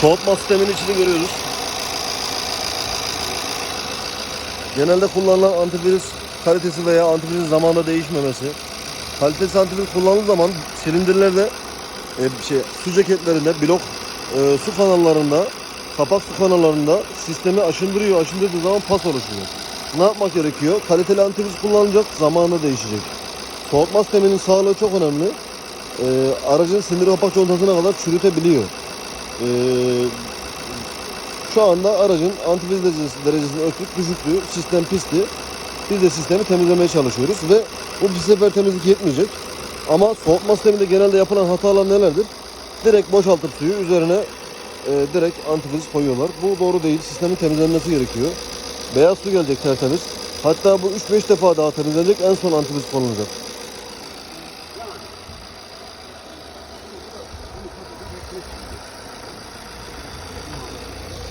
Soğutma sisteminin içini görüyoruz. Genelde kullanılan antifriz kalitesi veya antifrizin zamanında değişmemesi. Kalitesiz antifriz kullanıldığı zaman silindirlerde e, şey, su ceketlerinde, blok e, su kanallarında, kapak su kanallarında sistemi aşındırıyor. Aşındırdığı zaman pas oluşuyor. Ne yapmak gerekiyor? Kaliteli antifriz kullanılacak, zamanında değişecek. Soğutma sisteminin sağlığı çok önemli. E, aracın sindir kapak contasına kadar çürütebiliyor. E, şu anda aracın antifriz derecesi, derecesini ölçtük, düşüktü, sistem pisti. Biz de sistemi temizlemeye çalışıyoruz ve bu bir sefer temizlik yetmeyecek. Ama soğutma sisteminde genelde yapılan hatalar nelerdir? Direkt boşaltıp suyu üzerine e, direkt antifriz koyuyorlar. Bu doğru değil. Sistemin temizlenmesi gerekiyor. Beyaz su gelecek tertemiz. Hatta bu 3-5 defa daha temizlenecek en son antifriz konulacak.